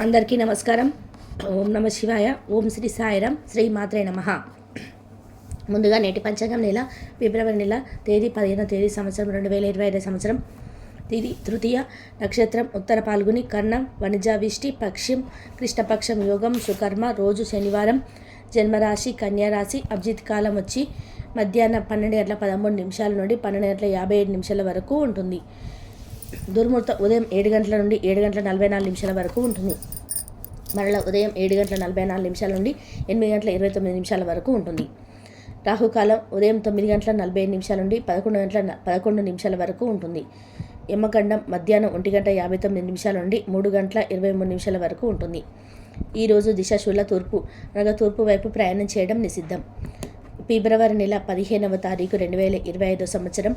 అందరికీ నమస్కారం. ఓం నమ శివాయ. ఓం శ్రీ సాయిరాం. శ్రీ మాత్రే నమ. ముందుగా నేటి పంచాంగం నెల ఫిబ్రవరి నెల తేదీ పదిహేనో తేదీ సంవత్సరం రెండు వేల ఇరవై ఐదు సంవత్సరం. తిది తృతీయ నక్షత్రం ఉత్తర పాల్గొని కర్ణం వణిజావిష్టి పక్షం కృష్ణపక్షం యోగం సుకర్మ రోజు శనివారం జన్మరాశి కన్యారాశి అభిజిత్ కాలం వచ్చి మధ్యాహ్నం పన్నెండు గంటల పదమూడు నిమిషాల నుండి పన్నెండు గంటల యాభై ఏడు నిమిషాల వరకు ఉంటుంది. దుర్ముహూర్తం ఉదయం ఏడు గంటల నుండి ఏడు గంటల నలభై నాలుగు నిమిషాల వరకు ఉంటుంది. మరలా ఉదయం ఏడు గంటల నలభై నాలుగు నిమిషాల నుండి ఎనిమిది గంటల ఇరవై తొమ్మిది నిమిషాల వరకు ఉంటుంది. రాహుకాలం ఉదయం తొమ్మిది గంటల నలభై ఐదు నిమిషాల నుండి పదకొండు గంటల పదకొండు నిమిషాల వరకు ఉంటుంది. యమగండం మధ్యాహ్నం ఒంటి గంట యాభై తొమ్మిది నిమిషాల నుండి మూడు గంటల ఇరవై మూడు నిమిషాల వరకు ఉంటుంది. ఈరోజు దిశాశూల తూర్పు అనగా తూర్పు వైపు ప్రయాణం చేయడం నిషిద్ధం. ఫిబ్రవరి నెల పదిహేనవ తారీఖు రెండు వేల ఇరవై ఐదో సంవత్సరం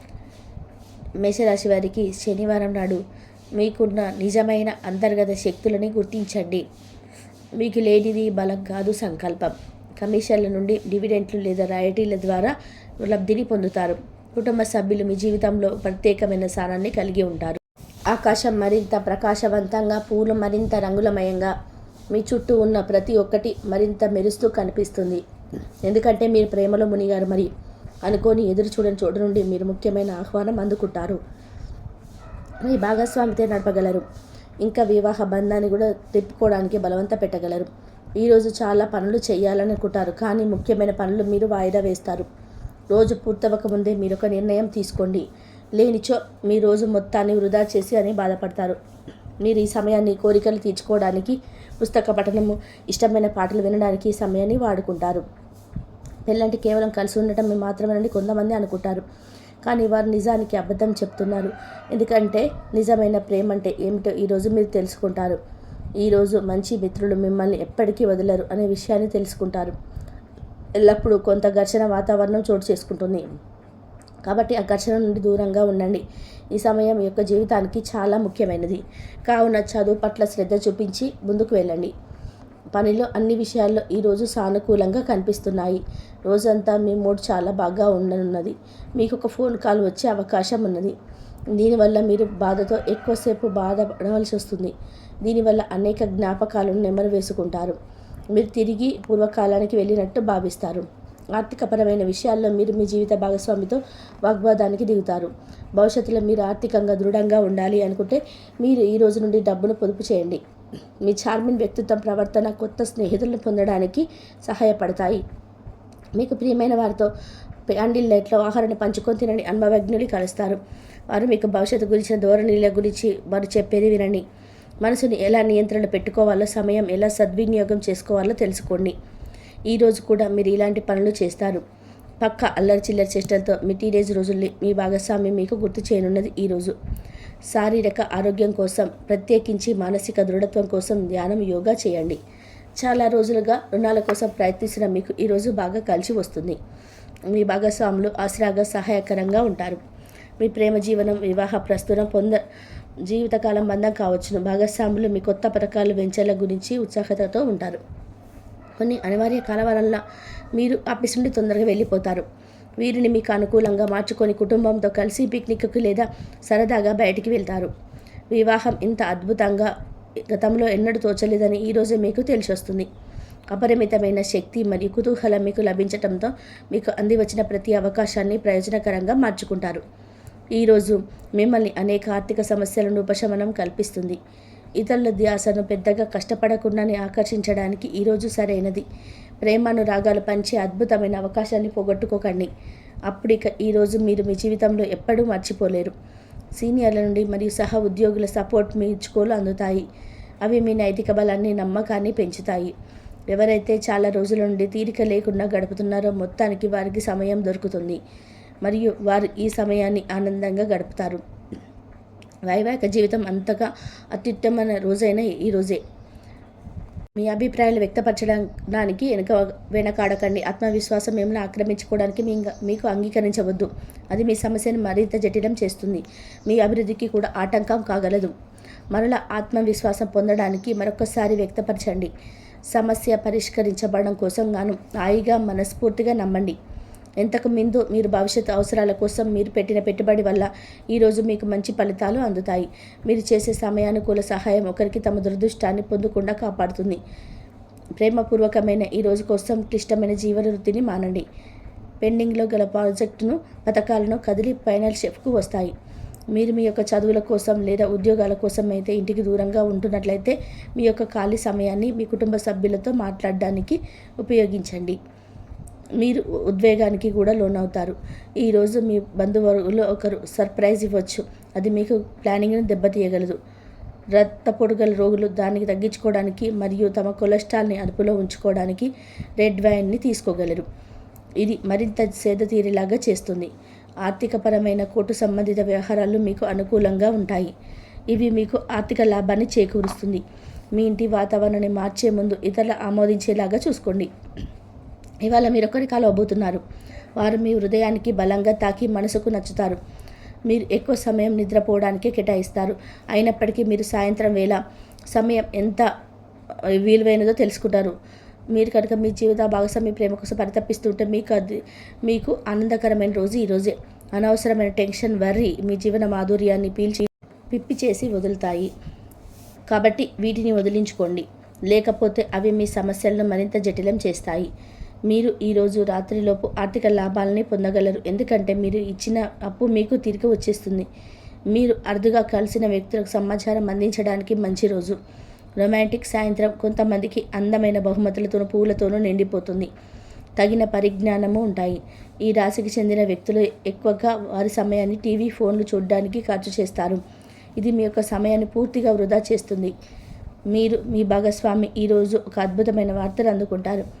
మేషరాశి వారికి శనివారం నాడు మీకున్న నిజమైన అంతర్గత శక్తులని గుర్తించండి. మీకు లేనిది బలం కాదు సంకల్పం. కమిషన్ల నుండి డివిడెంట్లు లేదా రాయటీల ద్వారా లబ్ధిని పొందుతారు. కుటుంబ సభ్యులు మీ జీవితంలో ప్రత్యేకమైన స్థానాన్ని కలిగి ఉంటారు. ఆకాశం మరింత ప్రకాశవంతంగా పూలు మరింత రంగులమయంగా మీ చుట్టూ ఉన్న ప్రతి ఒక్కటి మరింత మెరుస్తూ కనిపిస్తుంది. ఎందుకంటే మీరు ప్రేమలో మునిగారు మరి. అనుకోని ఎదురు చూడని చోటు నుండి మీరు ముఖ్యమైన ఆహ్వానం అందుకుంటారు. మీ భాగస్వామితే నడపగలరు. ఇంకా వివాహ బంధాన్ని కూడా తిప్పుకోవడానికి బలవంత పెట్టగలరు. ఈరోజు చాలా పనులు చేయాలనుకుంటారు కానీ ముఖ్యమైన పనులు మీరు వాయిదా వేస్తారు. రోజు పూర్తవకముందే మీరు ఒక నిర్ణయం తీసుకోండి. లేనిచో మీ రోజు మొత్తాన్ని వృధా చేసి అని బాధపడతారు. మీరు ఈ సమయాన్ని కోరికలు తీర్చుకోవడానికి పుస్తక పఠనము ఇష్టమైన పాటలు వినడానికి ఈ సమయాన్ని వాడుకుంటారు. పెళ్ళంటే కేవలం కలిసి ఉండటం మాత్రమేనని కొంతమంది అనుకుంటారు. కానీ వారు నిజానికి అబద్ధం చెప్తున్నారు. ఎందుకంటే నిజమైన ప్రేమ అంటే ఏమిటో ఈరోజు మీరు తెలుసుకుంటారు. ఈరోజు మంచి మిత్రులు మిమ్మల్ని ఎప్పటికీ వదలరు అనే విషయాన్ని తెలుసుకుంటారు. ఎల్లప్పుడూ కొంత ఘర్షణ వాతావరణం చోటు చేసుకుంటుంది. కాబట్టి ఆ ఘర్షణ నుండి దూరంగా ఉండండి. ఈ సమయం యొక్క జీవితానికి చాలా ముఖ్యమైనది. కావున చదువు పట్ల శ్రద్ధ చూపించి ముందుకు వెళ్ళండి. పనిలో అన్ని విషయాల్లో ఈరోజు సానుకూలంగా కనిపిస్తున్నాయి. రోజంతా మీ మూడ్ చాలా బాగా ఉండనున్నది. మీకు ఒక ఫోన్ కాల్ వచ్చే అవకాశం ఉన్నది. దీనివల్ల మీరు బాధతో ఎక్కువసేపు బాధపడవలసి వస్తుంది. దీనివల్ల అనేక జ్ఞాపకాలను నెమరు వేసుకుంటారు. మీరు తిరిగి పూర్వకాలానికి వెళ్ళినట్టు భావిస్తారు. ఆర్థికపరమైన విషయాల్లో మీరు మీ జీవిత భాగస్వామితో వాగ్వాదానికి దిగుతారు. భవిష్యత్తులో మీరు ఆర్థికంగా దృఢంగా ఉండాలి అనుకుంటే మీరు ఈ రోజు నుండి డబ్బును పొదుపు చేయండి. మీ చార్మిన్ వ్యక్తిత్వం ప్రవర్తన కొత్త స్నేహితులను పొందడానికి సహాయపడతాయి. మీకు ప్రియమైన వారితో క్యాండిల్ లైట్లో ఆహారాన్ని పంచుకొని తినని అనుభవజ్ఞులు కలుస్తారు. వారు మీకు భవిష్యత్తు గురించిన ధోరణిల గురించి వారు చెప్పేది వినండి. మనసుని ఎలా నియంత్రణ పెట్టుకోవాలో సమయం ఎలా సద్వినియోగం చేసుకోవాలో తెలుసుకోండి. ఈరోజు కూడా మీరు ఇలాంటి పనులు చేస్తారు. పక్క అల్లరి చిల్లరి చేష్టలతో మీ టీనేజ్ రోజుల్ని మీ భాగస్వామి మీకు గుర్తు చేయనున్నది ఈరోజు శారీరక ఆరోగ్యం కోసం ప్రత్యేకించి మానసిక దృఢత్వం కోసం ధ్యానం యోగా చేయండి. చాలా రోజులుగా రుణాల కోసం ప్రయత్నిస్తున్న మీకు ఈరోజు బాగా కలిసి వస్తుంది. మీ భాగస్వాములు ఆసరాగా సహాయకరంగా ఉంటారు. మీ ప్రేమ జీవనం వివాహ ప్రస్తుతం పొంద జీవితకాలం బంధం కావచ్చును. భాగస్వాములు మీ కొత్త పథకాలు వెంచర్ల గురించి ఉత్సాహతతో ఉంటారు. కొన్ని అనివార్య కాలవలన మీరు ఆఫీస్ నుండి తొందరగా వెళ్ళిపోతారు. వీరిని మీకు అనుకూలంగా మార్చుకొని కుటుంబంతో కలిసి పిక్నిక్కి లేదా సరదాగా బయటికి వెళ్తారు. వివాహం ఇంత అద్భుతంగా గతంలో ఎన్నడూ తోచలేదని ఈరోజు మీకు తెలిసి వస్తుంది అపరిమితమైన శక్తి మరియు కుతూహలం మీకు లభించడంతో మీకు అంది వచ్చిన ప్రతి అవకాశాన్ని ప్రయోజనకరంగా మార్చుకుంటారు. ఈరోజు మిమ్మల్ని అనేక ఆర్థిక సమస్యలను ఉపశమనం కల్పిస్తుంది. ఇతరుల ధ్యాసను పెద్దగా కష్టపడకుండానే ఆకర్షించడానికి ఈరోజు సరైనది. ప్రేమానురాగాలు పంచే అద్భుతమైన అవకాశాన్ని పోగొట్టుకోకండి. అప్పుడు ఇక ఈరోజు మీరు మీ జీవితంలో ఎప్పుడూ మర్చిపోలేరు. సీనియర్ల నుండి మరియు సహ ఉద్యోగుల సపోర్ట్ మీ ఇచ్చుకోలు అందుతాయి. అవి మీ నైతిక బలాన్ని నమ్మకాన్ని పెంచుతాయి. ఎవరైతే చాలా రోజుల నుండి తీరిక లేకుండా గడుపుతున్నారో మొత్తానికి వారికి సమయం దొరుకుతుంది. మరియు వారు ఈ సమయాన్ని ఆనందంగా గడుపుతారు. వైవాహిక జీవితం అంతగా అత్యుత్తమైన రోజైన ఈ రోజే. మీ అభిప్రాయాలు వ్యక్తపరచడానికి వెనక వెనకాడకండి. ఆత్మవిశ్వాసం మిమ్మల్ని ఆక్రమించుకోవడానికి మీ మీకు అంగీకరించవద్దు. అది మీ సమస్యను మరింత జటిలం చేస్తుంది. మీ అభివృద్ధికి కూడా ఆటంకం కాగలదు. మరల ఆత్మవిశ్వాసం పొందడానికి మరొకసారి వ్యక్తపరచండి. సమస్య పరిష్కరించబడడం కోసం గాను హాయిగా మనస్ఫూర్తిగా నమ్మండి. ఎంతకు ముందు మీరు భవిష్యత్ అవసరాల కోసం మీరు పెట్టిన పెట్టుబడి వల్ల ఈరోజు మీకు మంచి ఫలితాలు అందుతాయి. మీరు చేసే సమయానుకూల సహాయం ఒకరికి తమ దురదృష్టాన్ని పొందకుండా కాపాడుతుంది. ప్రేమపూర్వకమైన ఈ రోజు కోసం క్లిష్టమైన జీవన వృత్తిని మానండి. పెండింగ్లో గల ప్రాజెక్టును పథకాలను కదిలి ఫైనల్ షెఫ్కు వస్తాయి. మీరు మీ యొక్క చదువుల కోసం లేదా ఉద్యోగాల కోసం అయితే ఇంటికి దూరంగా ఉంటున్నట్లయితే మీ యొక్క ఖాళీ సమయాన్ని మీ కుటుంబ సభ్యులతో మాట్లాడడానికి ఉపయోగించండి. మీరు ఉద్వేగానికి కూడా లోనవుతారు. ఈరోజు మీ బంధువులు ఒకరు సర్ప్రైజ్ ఇవ్వచ్చు. అది మీకు ప్లానింగ్ను దెబ్బతీయగలదు. రక్త పొడుగల రోగులు దానికి తగ్గించుకోవడానికి మరియు తమ కొలెస్ట్రాల్ని అదుపులో ఉంచుకోవడానికి రెడ్ వైన్ని తీసుకోగలరు. ఇది మరింత సేద తీరేలాగా చేస్తుంది. ఆర్థికపరమైన కోర్టు సంబంధిత వ్యవహారాలు మీకు అనుకూలంగా ఉంటాయి. ఇవి మీకు ఆర్థిక లాభాన్ని చేకూరుస్తుంది. మీ ఇంటి వాతావరణాన్ని మార్చే ముందు ఇతరుల ఆమోదించేలాగా చూసుకోండి. ఇవాళ మీరు కాలు అవ్వబోతున్నారు. వారు మీ హృదయానికి బలంగా తాకి మనసుకు నచ్చుతారు. మీరు ఎక్కువ సమయం నిద్రపోవడానికే కేటాయిస్తారు. అయినప్పటికీ మీరు సాయంత్రం వేళ సమయం ఎంత విలువైనదో తెలుసుకుంటారు. మీరు కనుక మీ జీవిత భాగస్వామి ప్రేమ కోసం పరితపిస్తుంటే మీకు అది మీకు ఆనందకరమైన రోజు ఈరోజే అనవసరమైన టెన్షన్ వర్రి మీ జీవన మాధుర్యాన్ని పీల్చి పిప్పి చేసి వదులుతాయి. కాబట్టి వీటిని వదిలించుకోండి. లేకపోతే అవి మీ సమస్యలను మరింత జటిలం చేస్తాయి. మీరు ఈరోజు రాత్రిలోపు ఆర్థిక లాభాలని పొందగలరు. ఎందుకంటే మీరు ఇచ్చిన అప్పు మీకు తిరిగి వచ్చేస్తుంది. మీరు అరుదుగా కలిసిన వ్యక్తులకు సమాచారం అందించడానికి మంచి రోజు. రొమాంటిక్ సాయంత్రం కొంతమందికి అందమైన బహుమతులతోనూ పూలతోనూ నిండిపోతుంది. తగిన పరిజ్ఞానము ఉంటాయి. ఈ రాశికి చెందిన వ్యక్తులు ఎక్కువగా వారి సమయాన్ని టీవీ ఫోన్లు చూడడానికి ఖర్చు చేస్తారు. ఇది మీ యొక్క సమయాన్ని పూర్తిగా వృధా చేస్తుంది. మీరు మీ భాగస్వామి ఈరోజు ఒక అద్భుతమైన వార్తలు అందుకుంటారు.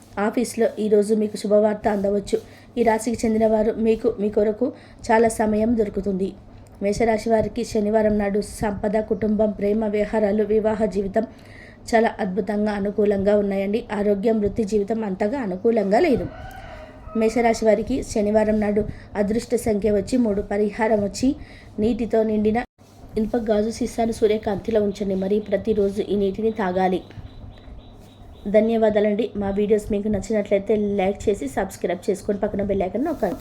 ఆఫీస్లో ఈరోజు మీకు శుభవార్త అందవచ్చు. ఈ రాశికి చెందినవారు మీకు మీ కొరకు చాలా సమయం దొరుకుతుంది. మేషరాశి వారికి శనివారం నాడు సంపద కుటుంబం ప్రేమ వ్యవహారాలు వివాహ జీవితం చాలా అద్భుతంగా అనుకూలంగా ఉన్నాయండి. ఆరోగ్యం వృత్తి జీవితం అంతగా అనుకూలంగా లేదు. మేషరాశి వారికి శనివారం నాడు అదృష్ట సంఖ్య వచ్చి మూడు పరిహారం వచ్చి నీటితో నిండిన ఇనుప గాజు సీసాను సూర్యకాంతిలో ఉంచండి. మరి ప్రతిరోజు ఈ నీటిని తాగాలి. ధన్యవాదాలండి. మా వీడియోస్ మీకు నచ్చినట్లయితే లైక్ చేసి సబ్స్క్రైబ్ చేసుకొని పక్కన బెల్లైకన్ ఒక నొక్కండి.